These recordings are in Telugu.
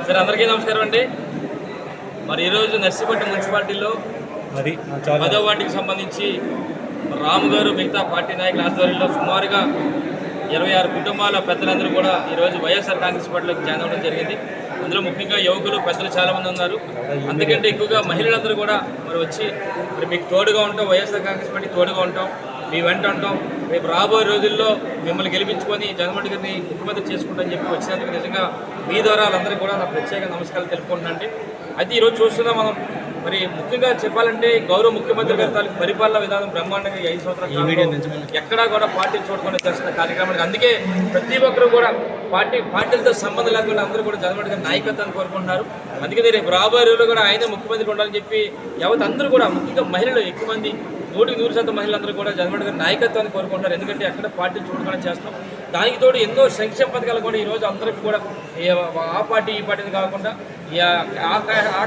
సార్ అందరికీ నమస్కారం అండి. మరి ఈరోజు నర్సీపట్నం మున్సిపాలిటీలో చాలా పదో వార్డుకి సంబంధించి రాము గారు మిగతా పార్టీ నాయకుల ఆధ్వర్యంలో సుమారుగా ఇరవై ఆరు కుటుంబాల పెద్దలందరూ కూడా ఈరోజు వైఎస్ఆర్ కాంగ్రెస్ పార్టీలోకి జాయిన్ అవ్వడం జరిగింది. అందులో ముఖ్యంగా యువకులు పెద్దలు చాలామంది ఉన్నారు. అందుకంటే ఎక్కువగా మహిళలందరూ కూడా మరి వచ్చి మరి మీకు తోడుగా ఉంటాం వైఎస్ఆర్ కాంగ్రెస్ పార్టీ తోడుగా ఉంటాం. మీ వెంట ఉంటాం. రేపు రాబోయే రోజుల్లో మిమ్మల్ని గెలిపించుకొని జగన్మోహన్ గారిని ముఖ్యమంత్రి చేసుకుంటామని చెప్పి వచ్చినందుకు నిజంగా మీ ద్వారా వాళ్ళందరికీ కూడా నా ప్రత్యేక నమస్కారాలు తెలుపుకుంటున్నాండి అయితే ఈరోజు చూస్తున్నా మనం మరి ముఖ్యంగా చెప్పాలంటే గౌరవ ముఖ్యమంత్రి గారి తాలూకు పరిపాలన విధానం బ్రహ్మాండంగా ఐదు సంవత్సరాల ఎక్కడా కూడా పార్టీలు చూడకుండా చేస్తున్న కార్యక్రమానికి అందుకే ప్రతి ఒక్కరు కూడా పార్టీ పార్టీలతో సంబంధం లేకుండా అందరూ కూడా గారి నాయకత్వాన్ని కోరుకుంటున్నారు. అందుకని రేపు రాబోయే రోజుల్లో కూడా ఆయనే ముఖ్యమంత్రి ఉండాలని చెప్పి యావత్ అందరూ కూడా ముఖ్యంగా మహిళలు ఎక్కువ మంది నూటికి నూరు శాతం మహిళలందరూ కూడా జగన్మోహన్ గారి నాయకత్వాన్ని కోరుకుంటారు ఎందుకంటే ఎక్కడ పార్టీ చూడకుండా చేస్తాం దానికి తోడు ఎన్నో సంక్షేమ పథకాలు కూడా ఈరోజు అందరికీ కూడా ఆ పార్టీ ఈ పార్టీని కాకుండా ఆ-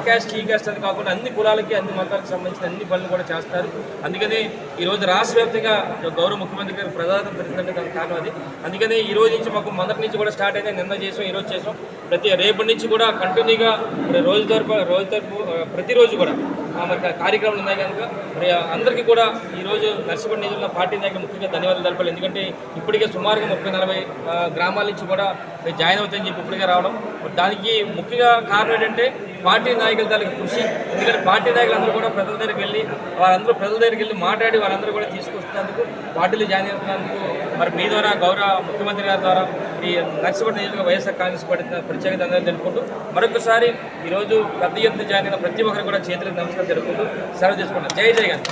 క్యాస్ట్ ఈ క్యాస్ట్ అని కాకుండా అన్ని కులాలకి అన్ని మతాలకు సంబంధించిన అన్ని పనులు కూడా చేస్తారు. అందుకని ఈరోజు రాష్ట్ర వ్యాప్తంగా గౌరవ ముఖ్యమంత్రి గారు ప్రధాన పెరుగుతుంటే దానికి కారణం అది. అందుకని ఈ రోజు నుంచి మాకు మొదటి నుంచి కూడా స్టార్ట్ అయింది నిన్న చేసాం ఈరోజు చేసాం. ప్రతి రేపటి నుంచి కూడా కంటిన్యూగా రోజు తరపు రోజు తరపు ప్రతిరోజు కూడా మరి కార్యక్రమాలు ఉన్నాయి కనుక మరి అందరికీ కూడా ఈరోజు నర్సిపల్లి నిధుల పార్టీ నాయకులు ముఖ్యంగా ధన్యవాదాలు తెలపాలి. ఎందుకంటే ఇప్పటికే సుమారుగా ముప్పై నలభై గ్రామాల నుంచి కూడా జాయిన్ అవుతాయని చెప్పి ఇప్పటికే రావడం. దానికి ముఖ్యంగా కారణం ఏంటంటే పార్టీ నాయకుల దానికి కృషి. ఎందుకంటే పార్టీ నాయకులందరూ కూడా ప్రజల దగ్గరికి వెళ్ళి వారందరూ ప్రజల దగ్గరికి వెళ్ళి మాట్లాడి వారందరూ కూడా తీసుకొస్తున్నందుకు పార్టీలు జాయిన్ అవుతున్నందుకు మరి మీ ద్వారా గౌరవ ముఖ్యమంత్రి గారి ద్వారా ఈ నర్సిపల్లి నియోజక వైఎస్ఆర్ కాంగ్రెస్ పార్టీ ప్రత్యేక ధన్యవాదాలు తెలుపుకుంటూ మరొకసారి ఈరోజు పెద్ద ఎత్తున జాయిన్ అయిన ప్రతి ఒక్కరు కూడా చేతులకు నమస్కారం తెలుపుకుంటూ సెలవు తీసుకున్నాను జై జై గారు